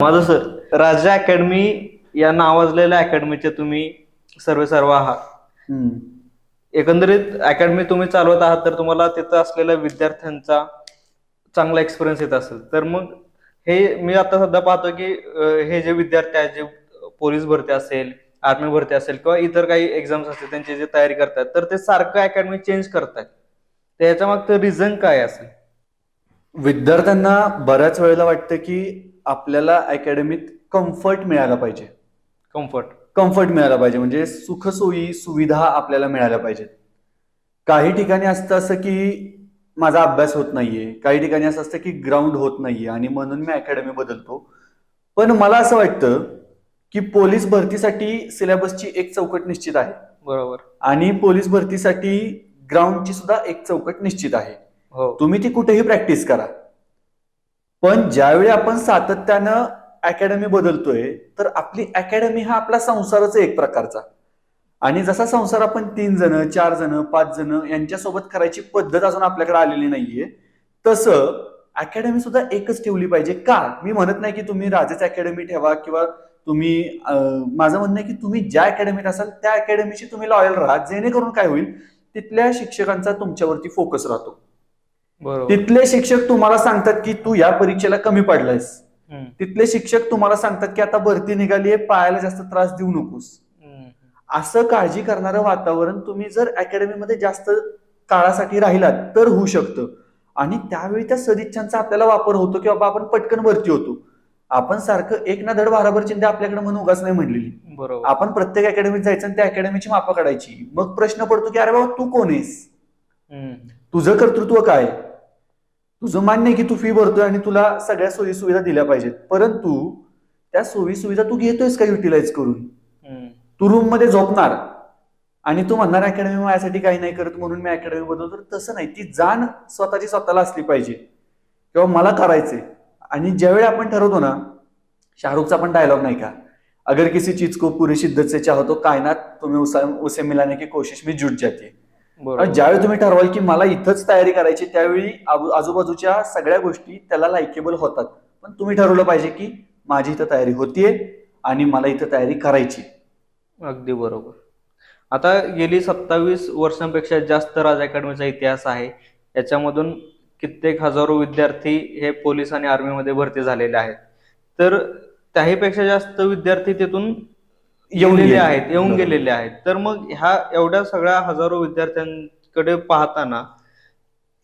माझं सर राजा अकॅडमी या नावाजलेल्या अकॅडमीचे तुम्ही सर्व सर्व आहात. एकंदरीत अकॅडमी तुम्ही चालवत आहात तर तुम्हाला तिथं असलेल्या विद्यार्थ्यांचा चांगला एक्सपिरियन्स येत असेल. तर मग हे मी आता सध्या पाहतो की हे जे विद्यार्थी आहेत जे पोलीस भरती असेल आर्मी भरती असेल किंवा इतर काही एक्झाम्स असतील त्यांची जे तयारी करतात तर ते सारखं अकॅडमी चेंज करतात तर याच्या मागचं रिझन काय असेल? विद्यार्थ्यांना बऱ्याच वेळेला वाटतं की आपल्याला अकॅडमीत कम्फर्ट मिळाला पाहिजे. कम्फर्ट कम्फर्ट मिळाला पाहिजे. म्हणजे सुखसोयी सुविधा आपल्याला मिळाल्या पाहिजेत. काही ठिकाणी असतं असं की माझा अभ्यास होत नाहीये. काही ठिकाणी असं असतं की ग्राउंड होत नाहीये आणि म्हणून मी अकॅडमी बदलतो. पण मला असं वाटतं की पोलीस भरतीसाठी सिलेबसची एक चौकट निश्चित आहे. बरोबर. आणि पोलीस भरतीसाठी ग्राउंडची सुद्धा एक चौकट निश्चित आहे. हो. तुम्ही ती कुठेही प्रॅक्टिस करा. पण ज्यावेळी आपण सातत्यानं अकॅडमी बदलतोय तर आपली अकॅडमी हा आपला संसारच एक प्रकारचा. आणि जसा संसार आपण तीन जण चार जण पाच जण यांच्यासोबत करायची पद्धत अजून आपल्याकडे आलेली नाहीये तसं अकॅडमी सुद्धा एकच ठेवली पाहिजे. का? मी म्हणत नाही की तुम्ही राजेच अकॅडमी ठेवा किंवा तुम्ही माझं म्हणणं आहे की तुम्ही ज्या अकॅडमीत असाल त्या अकॅडमीशी तुम्ही लॉयल राहा. जेणेकरून काय होईल तिथल्या शिक्षकांचा तुमच्यावरती फोकस राहतो. तिथले शिक्षक तुम्हाला सांगतात की तू या परीक्षेला कमी पडलायस. तिथले शिक्षक तुम्हाला सांगतात की आता भरती निघाली आहे पायाला जास्त त्रास देऊ नकोस. असं काळजी करणारं वातावरण तुम्ही जर अकॅडमीमध्ये जास्त काळासाठी राहिलात तर होऊ शकतं. आणि त्यावेळी त्या सदिच्छांचा आपल्याला वापर होतो की बाबा आपण पटकन भरती होतो. आपण सारखं एक ना धड भाराभर चिंता आपल्याकडे म्हणून उगाच नाही म्हणलेली. बरोबर. आपण प्रत्येक अकॅडमीत जायचं आणि त्या अकॅडमीची मापा काढायची. मग प्रश्न पडतो की अरे बाबा तू कोण आहेस? तुझं कर्तृत्व काय? तुझं मान्य आहे की तू फी भरतोय आणि तुला सगळ्या सोयी सुविधा दिल्या पाहिजेत. परंतु त्या सोयी सुविधा तू घेतोयस का युटिलाइज करून? तू रूममध्ये झोपणार आणि तू म्हणणार अकॅडमी माझ्यासाठी काही नाही करत म्हणून मी अकॅडमी बदलतो तर तसं नाही. ती जाण स्वतःची स्वतःला असली पाहिजे. किंवा मला करायचंय. आणि ज्यावेळी आपण ठरवतो ना शाहरुखचा पण डायलॉग नाही का? अगर किसी चीज को पूरी शिद्दत से चाहो तो कायनात तुम्ही उसा- मिलाने की कोशिश में जुट जाते ज्यावेळी तुम्ही ठरवाल की मला इथंच तयारी करायची त्यावेळी आजू- आजूबाजूच्या सगळ्या गोष्टी त्याला लायकेबल होतात. पण तुम्ही ठरवलं पाहिजे की माझी इथं तयारी होतीये आणि मला इथं तयारी करायची अगदी बरोबर. आता गेली सत्तावीस वर्षांपेक्षा जास्त राज अकॅडमीचा इतिहास आहे. याच्यामधून कित्येक हजारो विद्यार्थी हे पोलीस आणि आर्मीमध्ये भरती झालेले आहेत. तर त्याहीपेक्षा जास्त विद्यार्थी तिथून येऊन. आहेत येऊन. गेलेले आहेत तर मग ह्या एवढ्या सगळ्या हजारो विद्यार्थ्यांकडे पाहताना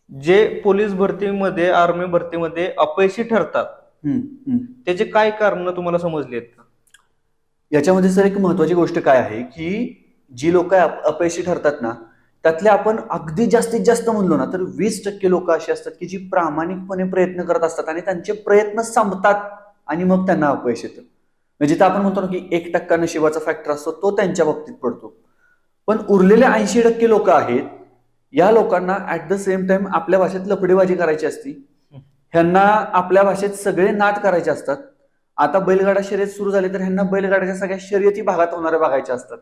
जे पोलीस भरतीमध्ये आर्मी भरतीमध्ये अपयशी ठरतात. त्याचे काय कारण तुम्हाला समजली आहेत का याच्यामध्ये सर एक महत्वाची गोष्ट काय आहे की जी लोक अपयशी ठरतात ना त्यातले आपण अगदी जास्तीत जास्त म्हणलो ना तर वीस टक्के लोक अशी असतात की जी प्रामाणिकपणे प्रयत्न करत असतात आणि त्यांचे प्रयत्न संपतात आणि मग त्यांना अपयश येतं म्हणजे जिथं आपण म्हणतो ना की एक टक्का नशिबाचा फॅक्टर असतो तो त्यांच्या बाबतीत पडतो. पण उरलेले ऐंशी टक्के लोक आहेत या लोकांना ऍट द सेम टाइम आपल्या भाषेत लफडेबाजी करायची असती. ह्यांना आपल्या भाषेत सगळे नाट करायचे असतात. आता बैलगाडा शर्यत सुरू झाली तर ह्यांना बैलगाड्याच्या सगळ्या शर्यती भागात होणाऱ्या बघायच्या असतात.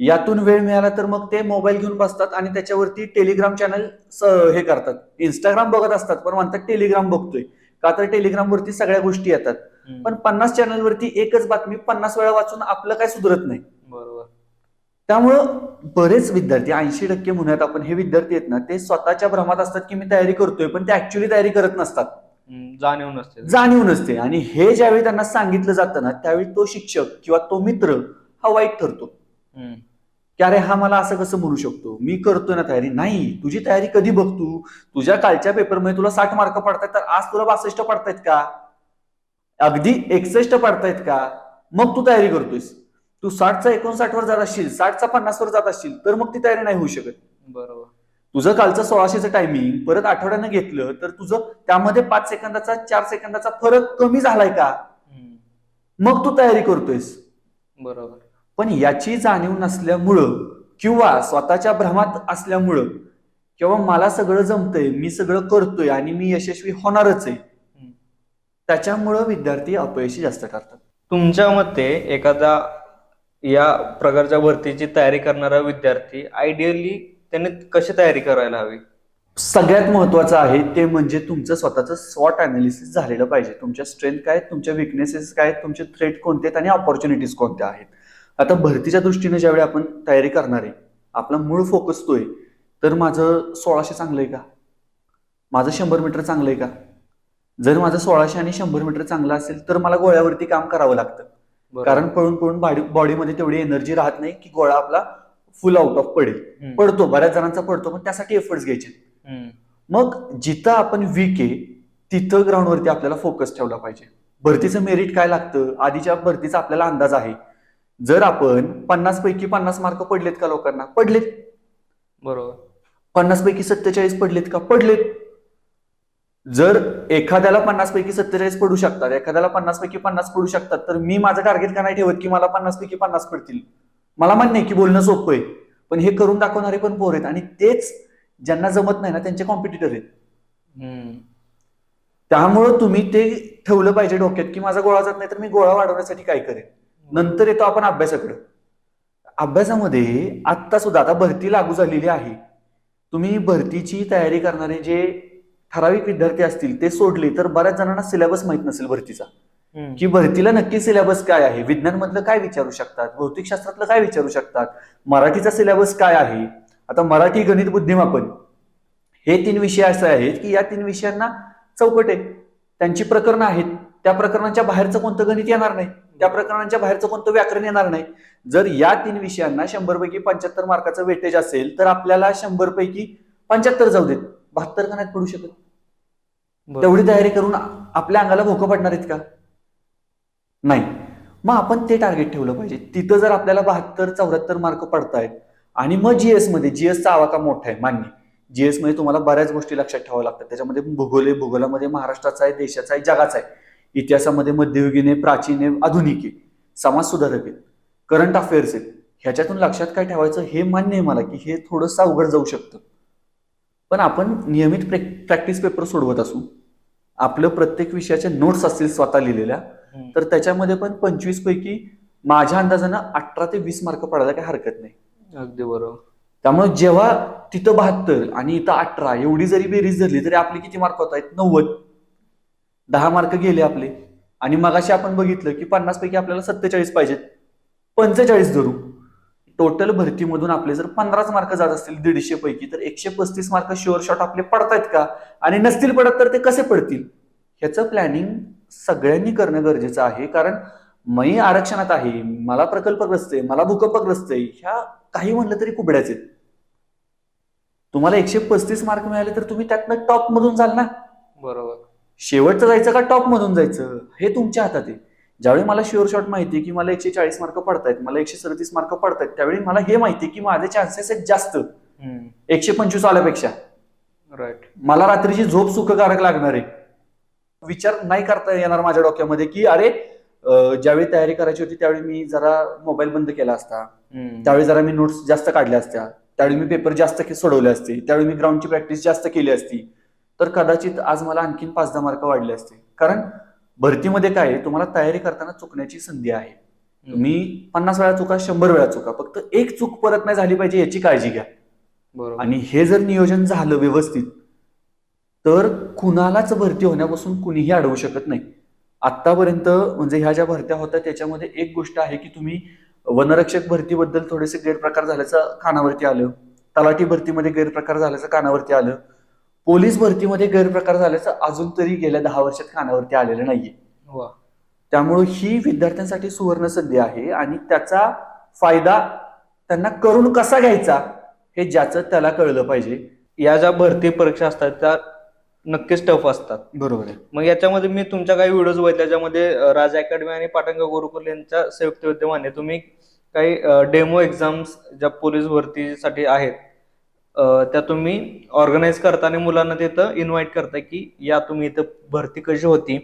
यातून वेळ मिळाला तर मग ते मोबाईल घेऊन बसतात आणि त्याच्यावरती टेलिग्राम चॅनल हे करतात. इंस्टाग्राम बघत असतात पण म्हणतात टेलिग्राम बघतोय. का तर टेलिग्राम वरती सगळ्या गोष्टी येतात. पण पन्नास चॅनल वरती एकच बातमी पन्नास वेळा वाचून आपलं काय सुधरत नाही. बरोबर. त्यामुळं बरेच विद्यार्थी ऐंशी टक्के म्हणूयात आपण हे विद्यार्थी आहेत ना ते स्वतःच्या भ्रमात असतात की मी तयारी करतोय पण ते ऍक्च्युली तयारी करत नसतात. जाणीव नसते. जाणीव नसते. आणि हे ज्यावेळी त्यांना सांगितलं जातं ना त्यावेळी तो शिक्षक किंवा तो मित्र हा वाईट ठरतो. की अरे हा मला असं कसं म्हणू शकतो? मी करतोय ना तयारी? नाही. तुझी तयारी कधी बघ तू? तुझ्या कालच्या पेपरमध्ये तुला साठ मार्क पडतायत तर आज तुला बासष्ट पडतायत का? अगदी एकसष्ट पडतायत का? मग तू तयारी करतोयस. तू साठचा एकोणसाठ वर जात असशील साठचा पन्नास वर जात असशील तर मग ती तयारी नाही होऊ शकत. बरोबर. तुझं कालचं सोळाशेचं टायमिंग परत आठवड्यानं घेतलं तर तुझं त्यामध्ये पाच सेकंदाचा चार सेकंदाचा फरक कमी झालाय का? मग तू तयारी करतोयस. बरोबर. पण याची जाणीव नसल्यामुळं किंवा स्वतःच्या भ्रमात असल्यामुळं किंवा मला सगळं जमतंय मी सगळं करतोय आणि मी यशस्वी होणारच आहे. त्याच्यामुळं विद्यार्थी अपयशी जास्त ठरतात. तुमच्या मते एखादा या प्रकारच्या भरतीची तयारी करणारा विद्यार्थी आयडियली त्याने कशी तयारी करायला हवी? सगळ्यात महत्वाचं आहे ते म्हणजे तुमचं स्वतःचं स्वॉट अनालिसिस झालेलं पाहिजे. तुमच्या स्ट्रेंथ काय आहेत, तुमच्या विकनेसेस काय आहेत, तुमचे थ्रेट कोणते आहेत आणि ऑपॉर्च्युनिटीज कोणत्या आहेत. आता भरतीच्या दृष्टीने ज्यावेळी आपण तयारी करणार आहे आपला मूळ फोकस तो आहे तर माझं सोळाशे चांगलं आहे का? माझं शंभर मीटर चांगलं आहे का? जर माझं सोळाशे आणि शंभर मीटर चांगलं असेल तर मला गोळ्यावरती काम करावं लागतं. कारण पळून पळून बॉडी बॉडीमध्ये तेवढी एनर्जी राहत नाही की गोळा आपला फुल आउट ऑफ पडेल. पडतो बऱ्याच जणांचा पडतो पण त्यासाठी एफर्ट्स घ्यायचे. मग जिथं आपण वीक आहे तिथं ग्राउंडवरती आपल्याला फोकस ठेवला पाहिजे. भरतीचं मेरिट काय लागतं? आधीच्या भरतीचा आपल्याला अंदाज आहे. जर आपण पन्नास पैकी पन्नास मार्क पडलेत का लोकांना? पडलेत. बरोबर. पन्नास पैकी सत्तेचाळीस पडलेत का? पडलेत. जर एखाद्याला पन्नास पैकी सत्तेचाळीस पडू शकतात एखाद्याला पन्नास पैकी पन्नास पडू शकतात तर मी माझं टार्गेट का नाही ठेवत की मला पन्नास पैकी पन्नास पडतील? मला मान्य आहे की बोलणं सोपं आहे पण हे करून दाखवणारे पण पोर आहेत आणि तेच ज्यांना जमत नाही ना त्यांचे कॉम्पिटिटर आहेत. त्यामुळं तुम्ही ते ठेवलं पाहिजे डोक्यात की माझा गोळा जात नाही तर मी गोळा वाढवण्यासाठी काय करेन? नंतर येतो आपण अभ्यासाकडे. अभ्यासामध्ये आत्ता सुद्धा आता भरती लागू झालेली आहे. तुम्ही भरतीची तयारी करणारे जे ठराविक विद्यार्थी असतील ते सोडले तर बऱ्याच जणांना सिलेबस माहीत नसेल भरतीचा. की भरतीला नक्की सिलेबस काय आहे? विज्ञान मधलं काय विचारू शकतात? भौतिकशास्त्रातलं काय विचारू शकतात? मराठीचा सिलेबस काय आहे? आता मराठी गणित बुद्धिमापन हे तीन विषय असे आहेत की या तीन विषयांना चौकट आहे. त्यांची प्रकरणं आहेत. त्या प्रकरणांच्या बाहेरचं कोणतं गणित येणार नाही? त्या प्रकरणांच्या बाहेरचं कोणतं व्याकरण येणार नाही? जर या तीन विषयांना शंभर पैकी पंच्याहत्तर मार्काचं वेटेज असेल तर आपल्याला शंभर पैकी पंच्याहत्तर जाऊ देत. बहात्तर का पडू शकत. तेवढी तयारी करून आपल्या अंगाला भोकं पडणार आहेत का? नाही. मग आपण ते टार्गेट ठेवलं पाहिजे. तिथं जर आपल्याला बहात्तर चौऱ्याहत्तर मार्क पडतायत आणि मग जीएसमध्ये जीएसचा आवाका मोठा आहे मान्य. जीएसमध्ये तुम्हाला बऱ्याच गोष्टी लक्षात ठेवाव्या लागतात. त्याच्यामध्ये भूगोल आहे भूगोलामध्ये महाराष्ट्राचा आहे देशाचा आहे जगाचा आहे. इतिहासामध्ये मध्ययुगीन आहे प्राचीन आहे आधुनिक आहे. समाज सुधारक आहे करंट अफेअर्स आहेत. ह्याच्यातून लक्षात काय ठेवायचं? हे मान्य आहे मला की हे थोडंसं अवघड जाऊ शकतं. पण आपण नियमित प्रॅक्टिस पेपर सोडवत असू. आपलं प्रत्येक विषयाच्या नोट्स असतील स्वतः लिहिलेल्या. तर त्याच्यामध्ये पण पंचवीस पैकी माझ्या अंदाजानं अठरा ते वीस मार्क पडायला काही हरकत नाही. अगदी बरोबर. त्यामुळे जेव्हा तिथं बहात्तर आणि इथं अठरा एवढी जरी बेरीज धरली तरी आपले किती मार्क होत आहेत नव्वद. दहा मार्क गेले आपले. आणि मगाशी आपण बघितलं की पन्नास पैकी आपल्याला सत्तेचाळीस पाहिजेत. पंचेचाळीस धरू. टोटल भरतीमधून आपले जर पंधराच मार्क जात असतील दीडशे पैकी तर एकशे पस्तीस मार्क शुअर शॉट आपले पडतायत का? आणि नसतील पडत तर ते कसे पडतील? ह्याचं प्लॅनिंग सगळ्यांनी करणं गरजेचं आहे. कारण मी आरक्षणात आहे मला प्रकल्पग्रस्त आहे मला भूकंपग्रस्त आहे ह्या काही म्हणलं तरी कुबड्याच आहेत. तुम्हाला एकशे पस्तीस मार्क मिळाले तर तुम्ही त्यातनं टॉप मधून जाल ना. बरोबर. शेवटचं जायचं का टॉप मधून जायचं? हे तुमच्या हातात आहे. ज्यावेळी मला शुअर शॉट माहिती आहे की मला एकशे चाळीस मार्क पडतायत मला एकशे सदतीस मार्क पडतायत त्यावेळी मला हे माहिती की माझे चान्सेस आहेत जास्त. एकशे पंचवीस आल्यापेक्षा. राईट मला रात्रीची झोप सुखकारक लागणार आहे. विचार नाही करता येणार माझ्या डोक्यामध्ये की अरे ज्यावेळी तयारी करायची होती त्यावेळी मी जरा मोबाईल बंद केला असता. त्यावेळी जरा मी नोट्स जास्त काढल्या असत्या. त्यावेळी मी पेपर जास्त सोडवले असते. त्यावेळी मी ग्राउंडची प्रॅक्टिस जास्त केली असती. तर कदाचित आज मला आणखीन पाच दहा मार्क वाढले असते. कारण भरतीमध्ये काय तुम्हाला तयारी करताना चुकण्याची संधी आहे. तुम्ही पन्नास वेळा चुका शंभर वेळा चुका फक्त एक चूक परत नाही झाली पाहिजे याची काळजी घ्या. बरोबर. आणि हे जर नियोजन झालं व्यवस्थित तर कुणालाच भरती होण्यापासून कुणीही अडवू शकत नाही. आतापर्यंत म्हणजे ह्या ज्या भरत्या होत्या त्याच्यामध्ये एक गोष्ट आहे की तुम्ही वनरक्षक भरतीबद्दल थोडेसे गैरप्रकार झाल्याचं कानावरती आलं तलाठी भरतीमध्ये गैरप्रकार झाल्याचं कानावरती आलं पोलीस भरतीमध्ये गैरप्रकार झाल्याचं अजून तरी गेल्या दहा वर्षात कानावरती आलेलं नाहीये. त्यामुळे ही विद्यार्थ्यांसाठी सुवर्ण संधी आहे आणि त्याचा फायदा त्यांना करून कसा घ्यायचा हे ज्याचं त्याला कळलं पाहिजे. या ज्या भरती परीक्षा असतात त्या नक्कीच टफ असतात. बरोबर आहे. मग याच्यामध्ये मी तुमच्या काही व्हिडिओज बघितल्या ज्यामध्ये अं, राज अकॅडमी आणि पाटंगा गुरुकुल यांच्या संयुक्त विद्यमाने तुम्ही काही डेमो एक्झाम्स ज्या पोलीस भरतीसाठी आहेत त्या तुम्ही ऑर्गनाईज करता आणि मुलांना तिथं इन्व्हाइट करता की या तुम्ही इथं भरती कशी होती?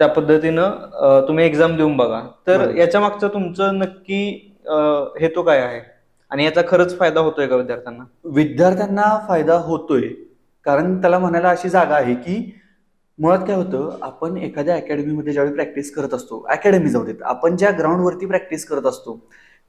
त्या पद्धतीनं तुम्ही एक्झाम देऊन बघा. तर. याच्या मागचं तुमचं नक्की हेतू काय आहे? आणि याचा खरंच फायदा होतोय का विद्यार्थ्यांना? विद्यार्थ्यांना फायदा होतोय. कारण त्याला म्हणायला अशी जागा आहे की मुळात काय होतं आपण एखाद्या अकॅडमीमध्ये ज्यावेळी प्रॅक्टिस करत असतो अकॅडमी जाऊ देत आपण ज्या ग्राउंडवरती प्रॅक्टिस करत असतो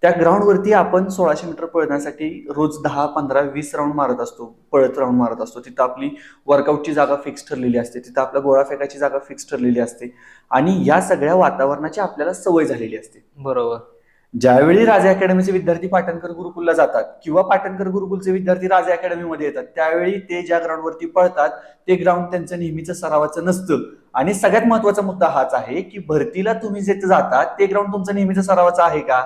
त्या ग्राउंडवरती आपण सोळाशे मीटर पळण्यासाठी रोज दहा पंधरा वीस राऊंड मारत असतो. पळत राऊंड मारत असतो. तिथं आपली वर्कआउटची जागा फिक्स ठरलेली असते. तिथं आपल्या गोळा फेकायची जागा फिक्स ठरलेली असते. आणि या सगळ्या वातावरणाची आपल्याला सवय झालेली असते. बरोबर. ज्यावेळी राजा अकॅडमीचे विद्यार्थी पाटणकर गुरुकुलला जातात किंवा पाटणकर गुरुकुलचे विद्यार्थी राजा अकॅडमीमध्ये येतात त्यावेळी ते ज्या ग्राउंडवरती पळतात ते ग्राउंड त्यांचं नेहमीचं सरावाचं नसतं. आणि सगळ्यात महत्त्वाचा मुद्दा हाच आहे की भरतीला तुम्ही जिथे जाता ते ग्राउंड तुमचं नेहमीचं सरावाचं आहे का?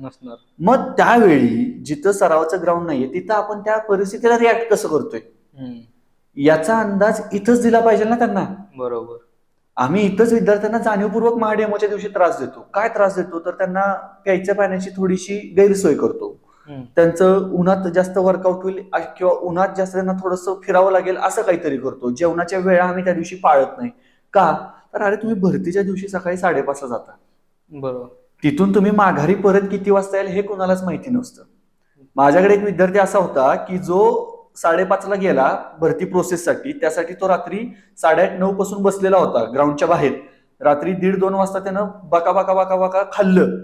नसणार. मग त्यावेळी जिथं सरावाचं ग्राउंड नाहीये तिथं आपण त्या परिस्थितीला रिॲक्ट कसं करतोय. याचा अंदाज इथंच दिला पाहिजे ना त्यांना. बरोबर. आम्ही इथंच विद्यार्थ्यांना जाणीवपूर्वक महाडेमोच्या दिवशी त्रास देतो. काय त्रास देतो? तर त्यांना प्यायच्या पाण्याची थोडीशी गैरसोय करतो. त्यांचं उन्हात जास्त वर्कआउट होईल किंवा उन्हात जास्त त्यांना थोडंसं फिरावं लागेल असं काहीतरी करतो. जेवणाच्या वेळा आम्ही त्या दिवशी पाळत नाही. का? तर अरे तुम्ही भरतीच्या दिवशी सकाळी साडेपाचला जाता. बरोबर. तिथून तुम्ही माघारी परत किती वाजता येईल हे कोणालाच माहिती नसतं. माझ्याकडे एक विद्यार्थी असा होता की जो साडेपाचला गेला भरती प्रोसेससाठी त्यासाठी तो रात्री साडेआठ नऊ पासून बसलेला होता ग्राउंडच्या बाहेर. रात्री दीड दोन वाजता त्यानं बाका बाका बाका बाका खाल्लं.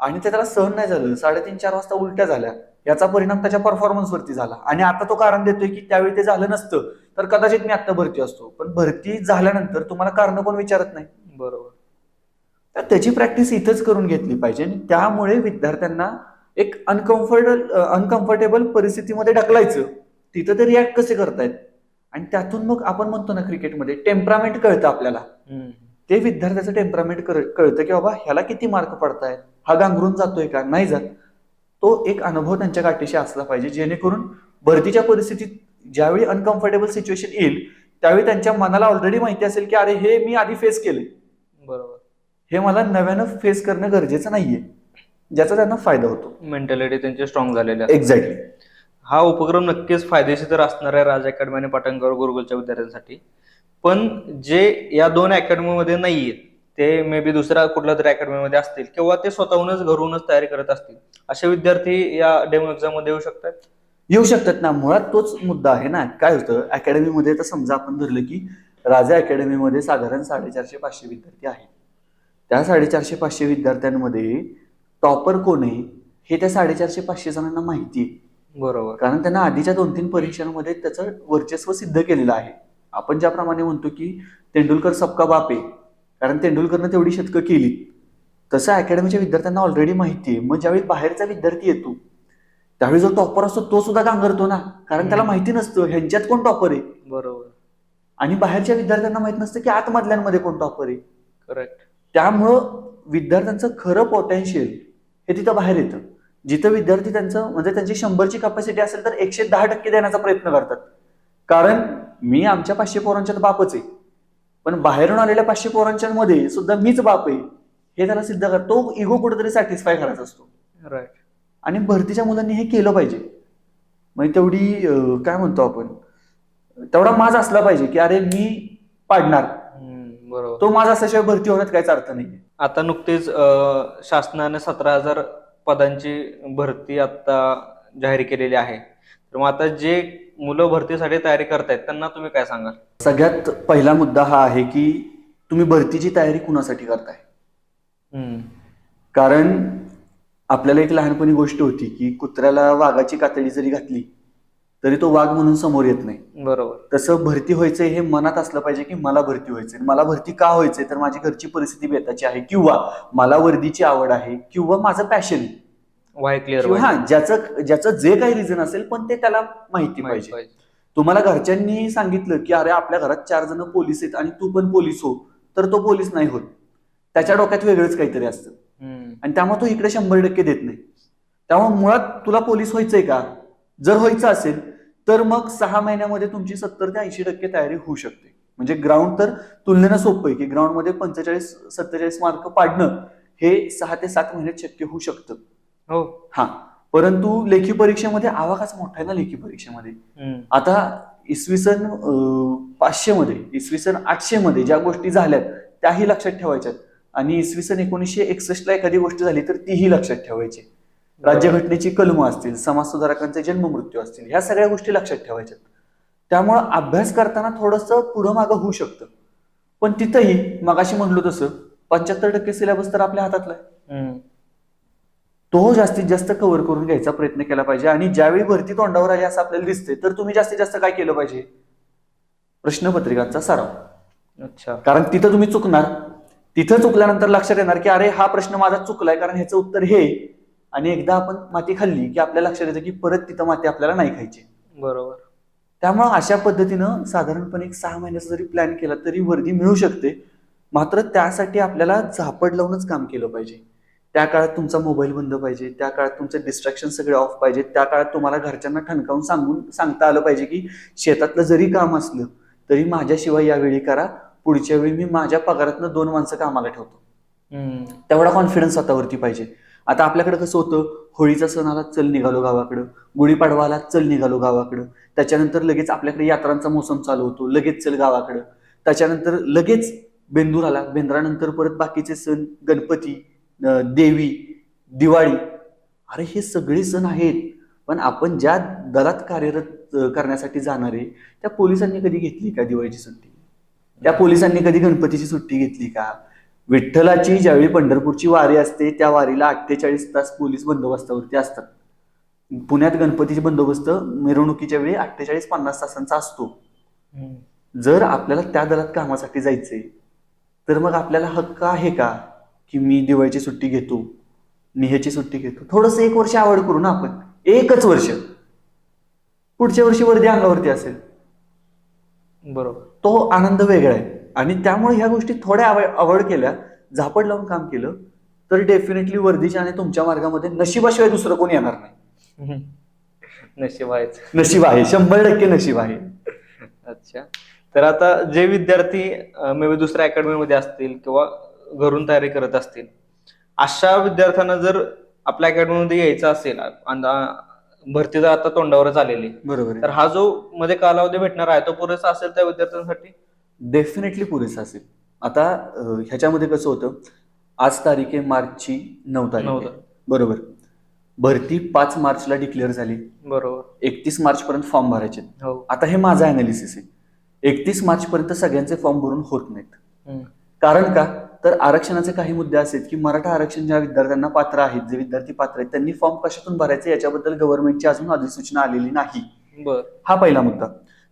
आणि ते त्याला सहन नाही झालं. साडेतीन चार वाजता उलट्या झाल्या. याचा परिणाम त्याच्या परफॉर्मन्सवरती झाला. आणि आता तो कारण देतोय की त्यावेळी ते झालं नसतं. तर कदाचित मी आत्ता भरती असतो. पण भरती झाल्यानंतर तुम्हाला कारण कोण विचारत नाही. बरोबर. तर त्याची प्रॅक्टिस इथंच करून घेतली पाहिजे आणि त्यामुळे विद्यार्थ्यांना एक अनकम्फर्टेबल अनकम्फर्टेबल परिस्थितीमध्ये ढकलायचं. तिथं ते रिॲक्ट कसे करतायत? आणि त्यातून मग आपण म्हणतो ना क्रिकेटमध्ये टेम्परामेंट कळतं आपल्याला. ते विद्यार्थ्याचं टेम्परामेंट कळतं की बाबा ह्याला किती मार्क पडतायत? हा गांगरून जातोय का? नाही जात. तो एक अनुभव त्यांच्या गाठीशी असला पाहिजे जेणेकरून भरतीच्या परिस्थितीत ज्यावेळी अनकम्फर्टेबल सिच्युएशन येईल त्यावेळी त्यांच्या मनाला ऑलरेडी माहिती असेल की अरे हे मी आधी फेस केले बरोबर. हे मला नव्यानं फेस करणं गरजेचं नाहीये. ज्याचा त्यांना फायदा होतो. मेंटॅलिटी त्यांची स्ट्रॉंग झालेली आहे एक्झॅक्टली हा उपक्रम नक्कीच फायदेशीर तर असणार आहे राज अकॅडमी आणि पाटणकर गुरुकुलच्या विद्यार्थ्यांसाठी. पण जे या दोन अकॅडमीमध्ये नाहीयेत ते मे बी दुसऱ्या कुठल्या तरी अकॅडमीमध्ये असतील किंवा ते स्वतःहूनच घरूनच तयारी करत असतील असे विद्यार्थी या डेमो एक्झाममध्ये येऊ शकतात? येऊ शकतात ना. मुळात तोच मुद्दा आहे ना. काय होतं? अकॅडमीमध्ये तर समजा आपण धरलं की राजा अकॅडमीमध्ये साधारण साडेचारशे पाचशे विद्यार्थी आहेत. त्या साडेचारशे पाचशे विद्यार्थ्यांमध्ये टॉपर कोण आहे हे त्या साडेचारशे पाचशे जणांना माहिती आहे. बरोबर. कारण त्यांना आधीच्या दोन तीन परीक्षांमध्ये त्याचं वर्चस्व सिद्ध केलेलं आहे. आपण ज्याप्रमाणे म्हणतो की तेंडुलकर सबका बाप आहे कारण तेंडुलकरनं तेवढी शतकं केली. तसं अकॅडमीच्या विद्यार्थ्यांना ऑलरेडी माहिती आहे. मग ज्यावेळी बाहेरचा विद्यार्थी येतो त्यावेळी जो टॉपर असतो तो सुद्धा गांगरतो ना. कारण त्याला माहिती नसतं ह्यांच्यात कोण टॉपर आहे? बरोबर. आणि बाहेरच्या विद्यार्थ्यांना माहीत नसतं की आतमधल्यांमध्ये कोण टॉपर आहे? करेक्ट त्यामुळं विद्यार्थ्यांचं खरं पोटेन्शियल हे तिथं बाहेर येतं. जिथं विद्यार्थी त्यांचं म्हणजे त्यांची शंभरची कॅपॅसिटी असेल तर एकशे दहा टक्के देण्याचा प्रयत्न करतात. कारण मी आमच्या पाचशे पोरांच्यात बापच आहे. पण बाहेरून आलेल्या पाचशे पोरांच्या मध्ये सुद्धा मीच बाप आहे. हे त्याला सिद्ध कर तो इगो कुठेतरी सॅटिस्फाय करायचा असतो. राईट आणि भरतीच्या मुलांनी हे केलं पाहिजे. म्हणजे तेवढी काय म्हणतो आपण? तेवढा माज असला पाहिजे की अरे मी पाडणार. बरोबर. तो माझा असल्याशिवाय भरती होण्यात काहीच अर्थ नाही आता नुकतीच अं, शासनाने सतरा हजार पदांची भरती आता जाहीर केलेली आहे. तर मग आता जे मुलं भरतीसाठी तयारी करतायत त्यांना तुम्ही काय सांगाल? सगळ्यात पहिला मुद्दा हा आहे की तुम्ही भरतीची तयारी कुणासाठी करताय? हम्म. कारण आपल्याला एक लहानपणी गोष्ट होती की कुत्र्याला वाघाची कातडी जरी घातली तरी तो वाघ म्हणून समोर येत नाही. बरोबर. तसं भरती व्हायचंय हे मनात असलं पाहिजे की मला भरती व्हायचंय. मला भरती का व्हायचंय? तर माझी घरची परिस्थिती बेताची आहे किंवा मला वर्दीची आवड आहे किंवा माझं पॅशन वाय क्लिअर हा ज्याचं ज्याचं जे काही रिझन असेल पण ते त्याला माहिती पाहिजे. तुम्हाला घरच्यांनी सांगितलं की अरे आपल्या घरात चार जण पोलीस आहेत आणि तू पण पोलीस हो तर तो पोलीस नाही होत. त्याच्या डोक्यात वेगळंच काहीतरी असतं. आणि त्यामुळे तो इकडे शंभर टक्के देत नाही. त्यामुळे मुळात तुला पोलीस व्हायचंय का? जर व्हायचं असेल तर मग सहा महिन्यामध्ये तुमची सत्तर ते ऐंशी टक्के तयारी होऊ शकते. म्हणजे ग्राउंड तर तुलनेनं सोपं आहे की ग्राउंडमध्ये पंचेचाळीस सत्तेचाळीस मार्क पाडणं हे सहा ते सात महिन्यात शक्य होऊ शकतं. हो. हा. परंतु लेखी परीक्षेमध्ये आवाकाच मोठा आहे ना लेखी परीक्षेमध्ये. आता इसवी सन पाचशे मध्ये इसवी सन आठशे मध्ये ज्या गोष्टी झाल्यात त्याही लक्षात ठेवायच्यात. आणि इसवी सन एकोणीसशे एकसष्ट ला एखादी गोष्ट झाली तर तीही लक्षात ठेवायची. राज्यघटनेची कलमं असतील समाज सुधारकांचे जन्ममृत्यू असतील ह्या सगळ्या गोष्टी लक्षात ठेवायच्यात त्यामुळं अभ्यास करताना थोडंसं पुढं मागं होऊ शकतं. पण तिथंही मगाशी म्हणलो तसं पंच्याहत्तर टक्के सिलेबस तर आपल्या हातातला आहे. तो जास्तीत जास्त कव्हर करून घ्यायचा प्रयत्न केला पाहिजे आणि ज्यावेळी भरती तोंडावर आली असं आपल्याला दिसते तर तुम्ही जास्तीत जास्त काय केलं पाहिजे? प्रश्नपत्रिकांचा सराव. अच्छा. कारण तिथं तुम्ही चुकणार. तिथं चुकल्यानंतर लक्षात येणार की अरे हा प्रश्न माझा चुकलाय कारण ह्याचं उत्तर हे आणि एकदा आपण माती खाल्ली की आपल्या लक्षात येतं की परत तिथं माती आपल्याला नाही खायची. बरोबर. त्यामुळं अशा पद्धतीनं साधारणपणे एक सहा महिन्याचा जरी प्लॅन केला तरी वर्दी मिळू शकते. मात्र त्यासाठी आपल्याला झापड लावूनच काम केलं पाहिजे. त्या काळात तुमचा मोबाईल बंद पाहिजे त्या काळात तुमचे डिस्ट्रॅक्शन सगळे ऑफ पाहिजे त्या काळात तुम्हाला घरच्यांना ठणकावून सांगून सांगता आलं पाहिजे की शेतातलं जरी काम असलं तरी माझ्याशिवाय यावेळी करा पुढच्या वेळी मी माझ्या पगारातनं दोन माणसं कामाला ठेवतो. तेवढा कॉन्फिडन्स स्वतःवरती पाहिजे. आता आपल्याकडे कसं होतं? होळीचा सण आला चल निघालो गावाकडं. गुढीपाडवा आला चल निघालो गावाकडं. त्याच्यानंतर लगेच आपल्याकडे यात्रांचा मोसम चालू होतो. लगेच चल गावाकडं. त्याच्यानंतर लगेच बेंदूर आला. बेंद्रानंतर परत बाकीचे सण गणपती देवी दिवाळी. अरे हे सगळे सण आहेत. पण आपण ज्या दलात कार्यरत करण्यासाठी जाणार आहे त्या पोलिसांनी कधी घेतली का दिवाळीची सुट्टी? त्या पोलिसांनी कधी गणपतीची सुट्टी घेतली का? विठ्ठलाची ज्यावेळी पंढरपूरची वारी असते त्या वारीला अठ्ठेचाळीस तास पोलीस बंदोबस्तावरती असतात. पुण्यात गणपतीचे बंदोबस्त मिरवणुकीच्या वेळी अठ्ठेचाळीस पन्नास तासांचा असतो. जर आपल्याला त्या दलात कामासाठी जायचंय तर मग आपल्याला हक्क आहे का? की मी दिवाळीची सुट्टी घेतो मी ह्याची सुट्टी घेतो. थोडस एक वर्ष आवड करू ना आपण. एकच वर्ष. पुढच्या वर्षी वर्दी अंगावरती असेल. बरोबर. तो आनंद वेगळा आहे. आणि त्यामुळे ह्या गोष्टी थोड्या आवड केल्या. झापड लावून काम केलं तर डेफिनेटली वर्दीच्या आणि तुमच्या मार्गामध्ये नशिबाशिवाय दुसरं कोणी येणार नाही. नशीब आहेच. नशीब आहे शंभर टक्के नशीब आहे. अच्छा. तर आता जे विद्यार्थी मे बी दुसऱ्या अकॅडमी मध्ये असतील किंवा घरून तयारी करत असतील अशा विद्यार्थ्यांना जर आपल्या अकॅडमी मध्ये यायचं असेल भरती जर आता तोंडावरच आलेली. बरोबर तर हा जो मध्ये कालावधी भेटणार आहे तो पुरेसा असेल त्या विद्यार्थ्यांसाठी? डेफिनेटली पुरेसा असेल. आता ह्याच्यामध्ये कसं होतं? आज तारीख आहे मार्चची नऊ तारीख. बरोबर. भरती पाच मार्चला डिक्लेअर झाली. बरोबर. एकतीस मार्च पर्यंत फॉर्म भरायचे हो. आता हे माझं अनालिसिस आहे. एकतीस मार्च पर्यंत सगळ्यांचे फॉर्म भरून होत नाहीत. कारण का? तर आरक्षणाचे काही मुद्दे असे आहेत की मराठा आरक्षण ज्या विद्यार्थ्यांना पात्र आहेत जे विद्यार्थी पात्र आहेत त्यांनी फॉर्म कशातून भरायचे? याच्याबद्दल गव्हर्नमेंटची अजून अधिसूचना आलेली नाही. हा पहिला मुद्दा.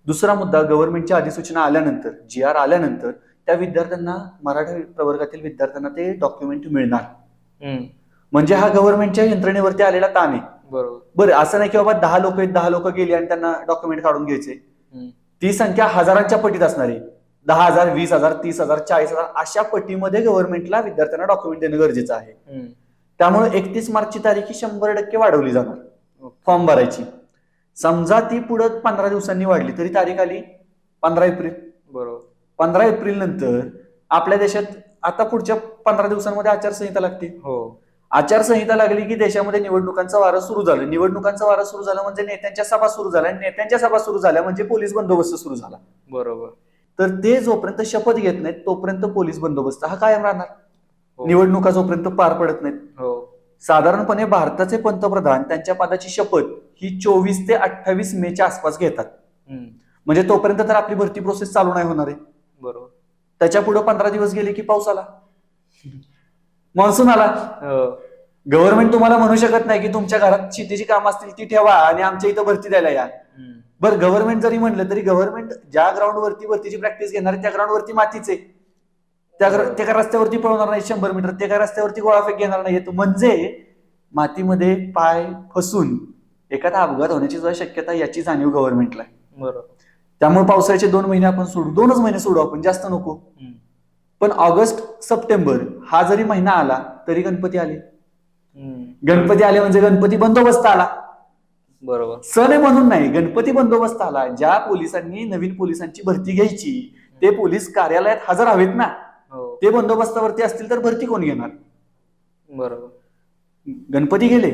दुसरा मुद्दा गव्हर्नमेंटची अधिसूचना आल्यानंतर जी आर आल्यानंतर त्या विद्यार्थ्यांना मराठा प्रवर्गातील विद्यार्थ्यांना ते डॉक्युमेंट मिळणार. म्हणजे हा गव्हर्नमेंटच्या यंत्रणेवरती आलेला ताण आहे बरोबर बरं असं नाही की बाबा दहा लोक आहेत दहा लोक गेली आणि त्यांना डॉक्युमेंट काढून घ्यायचे. ती संख्या हजारांच्या पटीत असणार आहे दहा हजार वीस हजार तीस हजार चाळीस हजार अशा पटीमध्ये गव्हर्नमेंटला विद्यार्थ्यांना डॉक्युमेंट देणं गरजेचं आहे. त्यामुळे एकतीस मार्चची तारीख ही शंभर टक्के वाढवली जाणार. फॉर्म भरायची समजा ती पुढे पंधरा दिवसांनी वाढली तरी तारीख आली? पंधरा एप्रिल. बरोबर. पंधरा एप्रिल नंतर आपल्या देशात आता पुढच्या पंधरा दिवसांमध्ये आचारसंहिता लागते. हो. आचारसंहिता लागली की देशामध्ये निवडणुकांचा वारा सुरू झाला. निवडणुकांचा वारा सुरू झाला म्हणजे नेत्यांच्या सभा सुरू झाल्या. नेत्यांच्या सभा सुरू झाल्या म्हणजे पोलीस बंदोबस्त सुरू झाला. बरोबर. तर ते जोपर्यंत शपथ घेत नाहीत तोपर्यंत पोलीस बंदोबस्त हा कायम राहणार. हो. निवडणुका जोपर्यंत पार पडत नाहीत. हो. साधारणपणे भारताचे पंतप्रधान त्यांच्या पदाची शपथ ही चोवीस ते अठ्ठावीस मेच्या आसपास घेतात. म्हणजे तोपर्यंत तर आपली भरती प्रोसेस चालू नाही होणार आहे. बरोबर. त्याच्या पुढे पंधरा दिवस गेले की पाऊस आला. मान्सून आला. हो. गव्हर्नमेंट तुम्हाला म्हणू शकत नाही की तुमच्या घरात शेतीची कामं असतील ती ठेवा आणि आमच्या इथं भरती द्यायला या. बरं गव्हर्नमेंट जरी म्हणलं तरी गव्हर्नमेंट ज्या ग्राउंडवरती भरतीची प्रॅक्टिस घेणार आहे त्या ग्राउंडवरती मातीच आहे. त्या ग्र- त्या का रस्त्यावरती पळवणार नाही शंभर मीटर ते का रस्त्यावरती गोळाफेक घेणार नाहीत म्हणजे मातीमध्ये पाय फसून एखादा अपघात होण्याची सुद्धा शक्यता याची जाणीव गव्हर्नमेंटला बरोबर. त्यामुळे पावसाळ्याचे दोन महिने आपण सोडू दोनच महिने सोडू आपण जास्त नको. पण ऑगस्ट सप्टेंबर हा जरी महिना आला तरी गणपती आले. गणपती आले म्हणजे गणपती बंदोबस्त आला. बरोबर. सण म्हणून नाही गणपती बंदोबस्त आला. ज्या पोलिसांनी नवीन पोलिसांची भरती घ्यायची ते पोलीस कार्यालयात हजर हवेत ना. ते बंदोबस्तावरती असतील तर भरती कोण घेणार? बरोबर. गणपती गेले.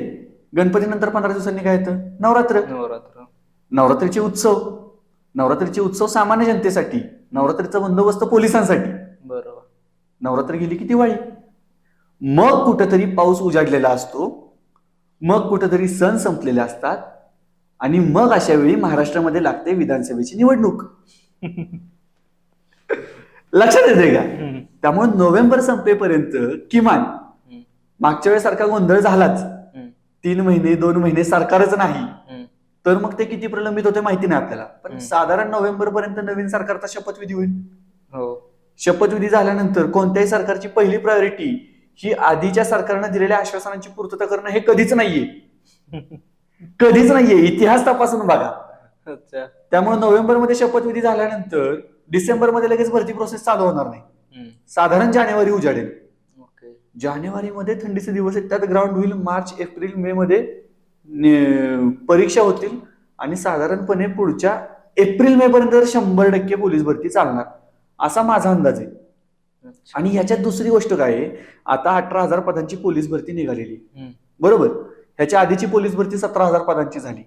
गणपती नंतर पंधरा दिवसांनी काय येतं? नवरात्र. नवरात्र. नवरात्रीचे उत्सव. नवरात्रीचे उत्सव सामान्य जनतेसाठी. नवरात्रीचा बंदोबस्त पोलिसांसाठी. बरोबर. नवरात्र गेली की दिवाळी. मग कुठंतरी पाऊस उजाडलेला असतो. मग कुठंतरी सण संपलेले असतात. आणि मग अशा वेळी महाराष्ट्रामध्ये लागते विधानसभेची निवडणूक. लक्षात येते का. त्यामुळे नोव्हेंबर संपेपर्यंत किमान. मागच्या वेळेसारखा गोंधळ झालाच. तीन महिने दोन महिने सरकारच नाही. तर मग ते किती प्रलंबित होते माहिती नाही आपल्याला पण. साधारण नोव्हेंबर पर्यंत नवीन सरकारचा शपथविधी होईल हो शपथविधी झाल्यानंतर कोणत्याही सरकारची पहिली प्रायोरिटी ही आधीच्या सरकारनं दिलेल्या आश्वासनांची पूर्तता करणं हे कधीच नाहीये कधीच नाहीये इतिहास तपासून बघा अच्छा त्यामुळे नोव्हेंबरमध्ये शपथविधी झाल्यानंतर डिसेंबरमध्ये लगेच भरती प्रोसेस चालू होणार नाही. साधारण जानेवारी उजाडेल. जानेवारीमध्ये थंडीचे दिवस आहेत त्यात ग्राउंड होईल मार्च एप्रिल मे मध्ये परीक्षा होतील आणि साधारणपणे पुढच्या एप्रिल मे पर्यंत शंभर टक्के पोलीस भरती चालणार. असा माझा अंदाज आहे. आणि ह्याच्यात दुसरी गोष्ट काय आहे? आता अठरा हजार पदांची पोलीस भरती निघालेली. बरोबर? ह्याच्या आधीची पोलीस भरती सतरा हजार पदांची झाली.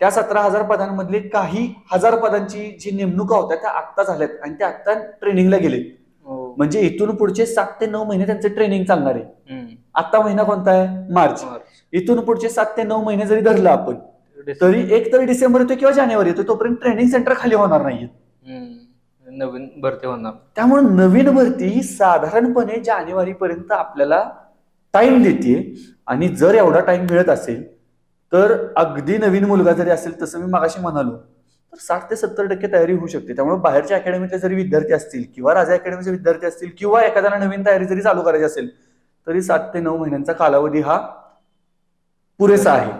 त्या सतरा हजार पदांमधले काही हजार पदांची जी नेमणुका होत्या त्या आत्ता झाल्यात आणि त्या आत्ता ट्रेनिंगला गेलेत हो. म्हणजे इथून पुढचे सात ते नऊ महिने त्यांचे ट्रेनिंग चालणार आहे. आता महिना कोणता आहे मार्च. इथून पुढचे सात ते नऊ महिने जरी धरलं आपण. तरी एक तरी डिसेंबर येतो किंवा जानेवारी येतो तोपर्यंत ट्रेनिंग सेंटर खाली होणार नाहीये. नवीन भरती होणार त्यामुळे नवीन भरती ही साधारणपणे जानेवारी पर्यंत आपल्याला टाइम देते आणि जर एवढा टाइम मिळत असेल तर अगदी नवीन मुलगा जरी असेल तसं मी मागाशी म्हणालो तर साठ ते सत्तर टक्के तयारी होऊ शकते. त्यामुळे बाहेरच्या अकॅडमीतले जरी विद्यार्थी असतील किंवा राजा अकॅडमीचे विद्यार्थी असतील किंवा एखाद्याला नवीन तयारी जरी चालू करायची असेल तरी सात ते नऊ महिन्यांचा कालावधी हा पुरेसा आहे.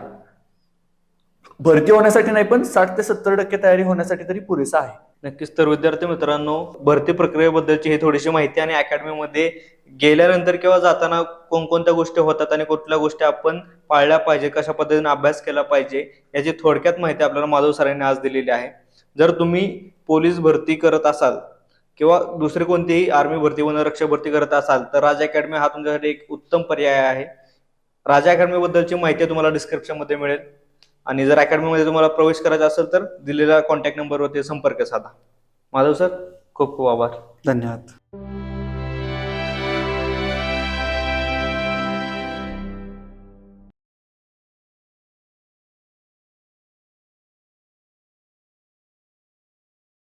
भरती होण्यासाठी नाही पण साठ ते सत्तर टक्के तयारी होण्यासाठी तरी पुरेसा आहे. नक्कीच. तर विद्यार्थी मित्रांनो भरती प्रक्रियेबद्दलची ही थोडीशी माहिती आणि अकॅडमीमध्ये गेल्यानंतर किंवा जाताना कोणकोणत्या गोष्टी होतात आणि कुठल्या गोष्टी आपण पाळल्या पाहिजे कशा पद्धतीने अभ्यास केला पाहिजे याची थोडक्यात माहिती आपल्याला माधव सरांनी आज दिलेली आहे. जर तुम्ही पोलीस भरती करत असाल किंवा दुसरी कोणतीही आर्मी भरती वनरक्षक भरती करत असाल तर राजा अकॅडमी हा तुमच्यासाठी एक उत्तम पर्याय आहे. राजा अकॅडमी बद्दलची माहिती तुम्हाला डिस्क्रिप्शनमध्ये मिळेल. आणि जर अकॅडमीमध्ये तुम्हाला प्रवेश करायचा असेल तर दिलेल्या कॉन्टॅक्ट नंबरवरती संपर्क साधा. माधव सर खूप खूप आभार. धन्यवाद.